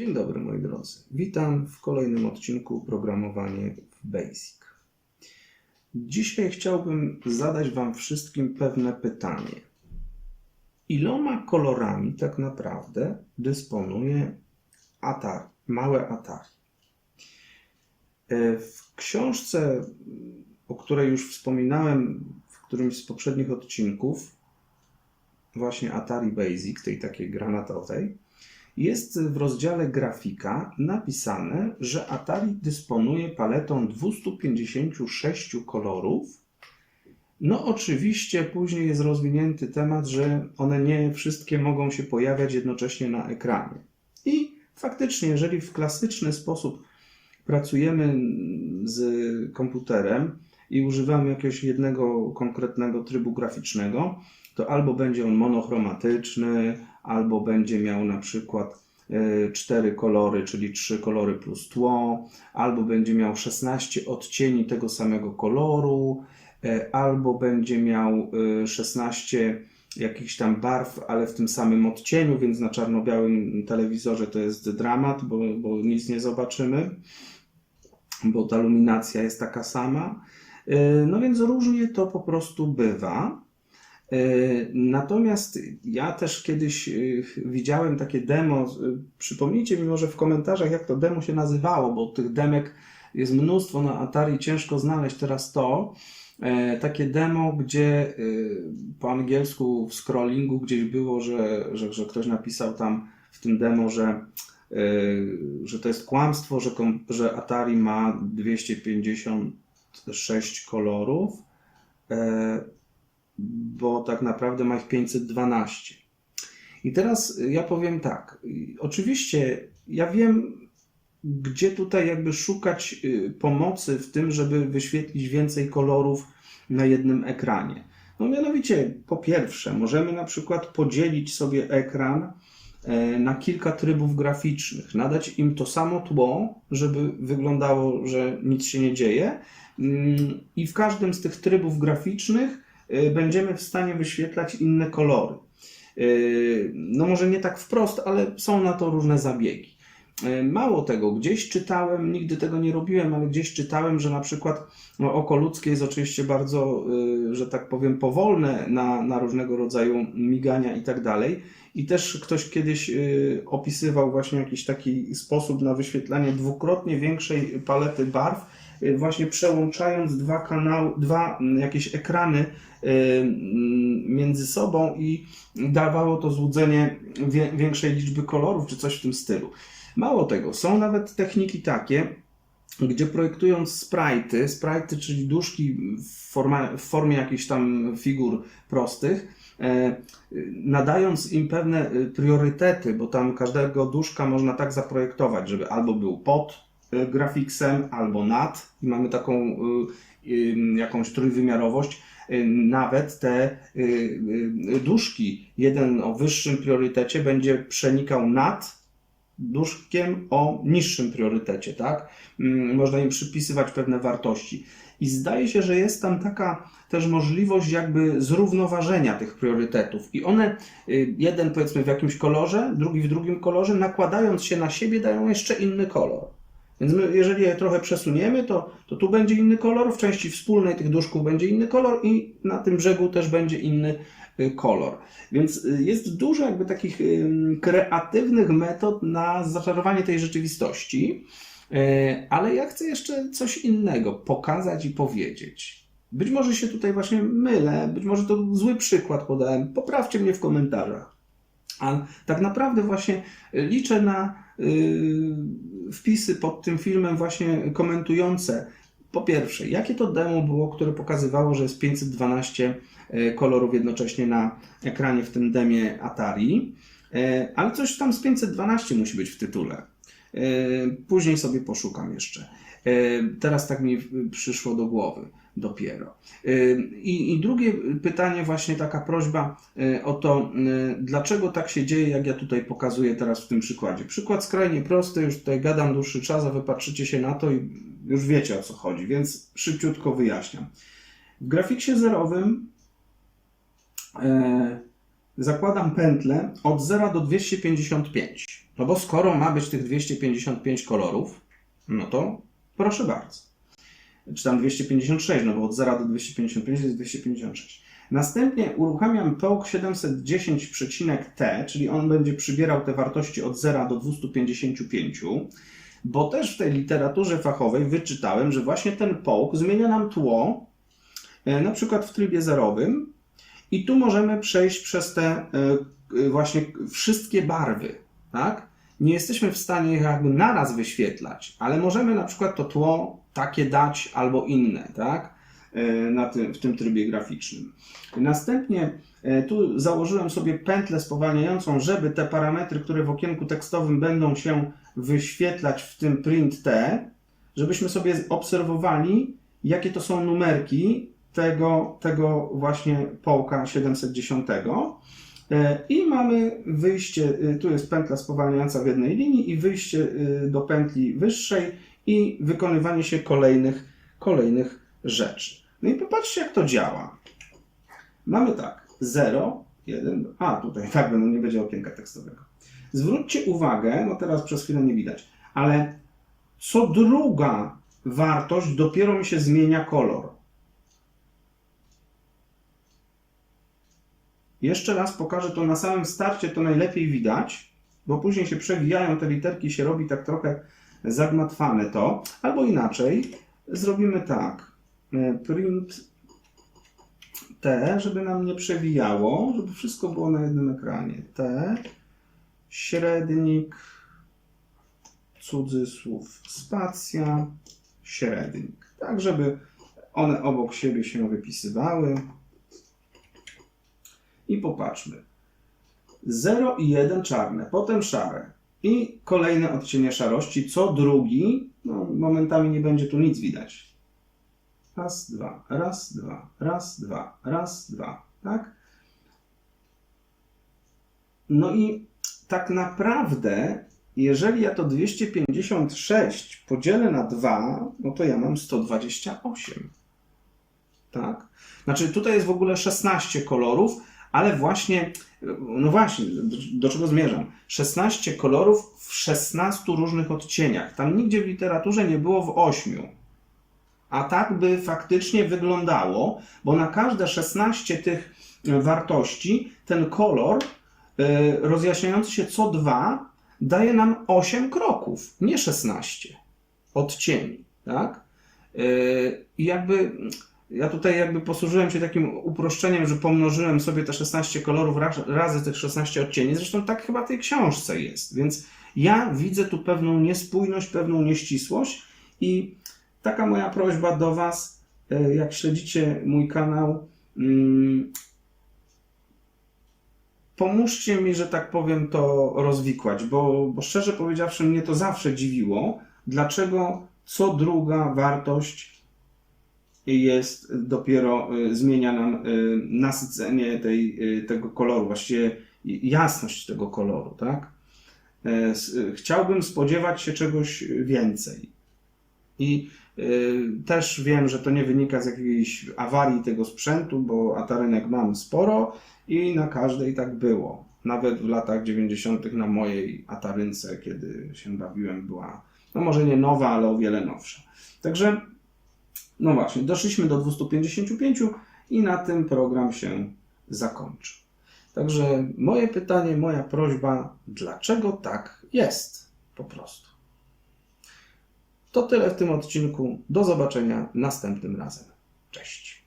Dzień dobry moi drodzy. Witam w kolejnym odcinku Programowanie w Basic. Dzisiaj chciałbym zadać Wam wszystkim pewne pytanie. Iloma kolorami tak naprawdę dysponuje Atari, małe Atari? E, W książce, o której już wspominałem w którymś z poprzednich odcinków, właśnie Atari Basic, tej takiej granatowej, jest w rozdziale grafika napisane, że Atari dysponuje paletą 256 kolorów. No, oczywiście później jest rozwinięty temat, że one nie wszystkie mogą się pojawiać jednocześnie na ekranie. I faktycznie, jeżeli w klasyczny sposób pracujemy z komputerem i używamy jakiegoś jednego konkretnego trybu graficznego, to albo będzie on monochromatyczny, albo będzie miał na przykład e, cztery kolory, czyli trzy kolory plus tło, albo będzie miał 16 odcieni tego samego koloru, e, albo będzie miał e, 16 jakichś tam barw, ale w tym samym odcieniu, więc na czarno-białym telewizorze to jest dramat, bo, bo nic nie zobaczymy, bo ta luminacja jest taka sama. E, No więc różnie to po prostu bywa. E, Natomiast ja też kiedyś e, widziałem takie demo. e, Przypomnijcie mi może w komentarzach, jak to demo się nazywało, bo tych demek jest mnóstwo na Atari, ciężko znaleźć teraz to. Takie demo, gdzie po angielsku w scrollingu gdzieś było, że, że, że ktoś napisał tam w tym demo, że, że to jest kłamstwo, że, że Atari ma 256 kolorów. Bo tak naprawdę ma ich 512. I teraz ja powiem tak. Oczywiście ja wiem, gdzie tutaj jakby szukać y, pomocy w tym, żeby wyświetlić więcej kolorów na jednym ekranie. No mianowicie, po pierwsze, możemy na przykład podzielić sobie ekran e, na kilka trybów graficznych, nadać im to samo tło, żeby wyglądało, że nic się nie dzieje. Mm, I w każdym z tych trybów graficznych będziemy w stanie wyświetlać inne kolory. Y, No może nie tak wprost, ale są na to różne zabiegi. Y, Mało tego, gdzieś czytałem, nigdy tego nie robiłem, ale gdzieś czytałem, że na przykład no, oko ludzkie jest oczywiście bardzo, y, że tak powiem, powolne na, na różnego rodzaju migania i tak dalej. I też ktoś kiedyś y, opisywał właśnie jakiś taki sposób na wyświetlanie dwukrotnie większej palety barw, y, właśnie przełączając dwa kanały, dwa mm, jakieś ekrany y, mm, między sobą i dawało to złudzenie większej liczby kolorów, czy coś w tym stylu. Mało tego, są nawet techniki takie, gdzie projektując sprite'y, sprite'y, czyli duszki w, forma, w formie jakichś tam figur prostych, e, nadając im pewne e, priorytety, bo tam każdego duszka można tak zaprojektować, żeby albo był pod e, grafiksem, albo nad i mamy taką e, jakąś trójwymiarowość. E, Nawet te duszki, jeden o wyższym priorytecie będzie przenikał nad duszkiem o niższym priorytecie, tak? Mm, Można im przypisywać pewne wartości. I zdaje się, że jest tam taka też możliwość jakby zrównoważenia tych priorytetów. I one, y, jeden powiedzmy w jakimś kolorze, drugi w drugim kolorze, nakładając się na siebie, dają jeszcze inny kolor. Więc my, jeżeli je trochę przesuniemy, to, to tu będzie inny kolor, w części wspólnej tych duszków będzie inny kolor i na tym brzegu też będzie inny y, kolor. Więc y, jest dużo jakby takich kreatywnych metod na zaczarowanie tej rzeczywistości, E, ale ja chcę jeszcze coś innego pokazać i powiedzieć. Być może się tutaj właśnie mylę, być może to zły przykład podałem. Poprawcie mnie w komentarzach. A tak naprawdę właśnie liczę na y, wpisy pod tym filmem właśnie komentujące. Po pierwsze, jakie to demo było, które pokazywało, że jest 512 y, kolorów jednocześnie na ekranie w tym demie Atari, Y, ale coś tam z 512 musi być w tytule. Y, Później sobie poszukam jeszcze. Y, Teraz tak mi przyszło do głowy dopiero. I, I drugie pytanie, właśnie taka prośba y, o to, y, dlaczego tak się dzieje, jak ja tutaj pokazuję teraz w tym przykładzie. Przykład skrajnie prosty, już tutaj gadam dłuższy czas, a wy patrzycie się na to i już wiecie o co chodzi, więc szybciutko wyjaśniam. W grafiksie zerowym e, zakładam pętlę od 0 do 255. No bo skoro ma być tych 255 kolorów, no to proszę bardzo. Czy tam 256, no bo od 0 do 255 jest 256. Następnie uruchamiam POłk 710,T, czyli on będzie przybierał te wartości od 0 do 255, bo też w tej literaturze fachowej wyczytałem, że właśnie ten połk zmienia nam tło, e, na przykład w trybie zerowym, i tu możemy przejść przez te e, właśnie wszystkie barwy, tak? Nie jesteśmy w stanie ich jakby naraz wyświetlać, ale możemy na przykład to tło takie dać albo inne, tak? E, Na tym, w tym trybie graficznym. Następnie e, tu założyłem sobie pętlę spowalniającą, żeby te parametry, które w okienku tekstowym będą się wyświetlać w tym print T, żebyśmy sobie obserwowali, jakie to są numerki tego, tego właśnie połka 710. E, I mamy wyjście, tu jest pętla spowalniająca w jednej linii i wyjście do pętli wyższej i wykonywanie się kolejnych, kolejnych rzeczy. No i popatrzcie, jak to działa. Mamy tak, 0, 1, a tutaj tak, no nie będzie okienka tekstowego. Zwróćcie uwagę, no teraz przez chwilę nie widać, ale co druga wartość dopiero mi się zmienia kolor. Jeszcze raz pokażę to na samym starcie, to najlepiej widać, bo później się przewijają te literki, się robi tak trochę zagmatwane to. Albo inaczej, zrobimy tak. e, Print T, żeby nam nie przewijało, żeby wszystko było na jednym ekranie. T, średnik, cudzysłów, spacja, średnik. Tak, żeby one obok siebie się wypisywały. I popatrzmy. 0 i 1 czarne, potem szare i kolejne odcienie szarości, co drugi, no momentami nie będzie tu nic widać. Raz, dwa, raz, dwa, raz, dwa, raz, dwa, tak? No i tak naprawdę, jeżeli ja to 256 podzielę na 2, no to ja mam 128. Tak? Znaczy tutaj jest w ogóle 16 kolorów, ale właśnie, no właśnie, do, do czego zmierzam? 16 kolorów w 16 różnych odcieniach. Tam nigdzie w literaturze nie było w 8. A tak by faktycznie wyglądało, bo na każde 16 tych wartości ten kolor y, rozjaśniający się co dwa daje nam 8 kroków, nie 16 odcieni, tak? Y, I jakby ja tutaj jakby posłużyłem się takim uproszczeniem, że pomnożyłem sobie te 16 kolorów raz- razy tych 16 odcieni. Zresztą tak chyba tej książce jest. Więc ja widzę tu pewną niespójność, pewną nieścisłość i taka moja prośba do Was, e, jak śledzicie mój kanał, mm, pomóżcie mi, że tak powiem, to rozwikłać, bo, bo szczerze powiedziawszy, mnie to zawsze dziwiło, dlaczego co druga wartość jest dopiero y, zmienia nam y, nasycenie tej, y, tego koloru, właściwie jasność tego koloru, tak? E, Chciałbym spodziewać się czegoś więcej. I też wiem, że to nie wynika z jakiejś awarii tego sprzętu, bo atarynek mam sporo i na każdej tak było. Nawet w latach 90. na mojej atarynce, kiedy się bawiłem, była, no może nie nowa, ale o wiele nowsza. Także no właśnie, doszliśmy do 255 i na tym program się zakończy. Także moje pytanie, moja prośba, dlaczego tak jest po prostu? To tyle w tym odcinku. Do zobaczenia następnym razem. Cześć.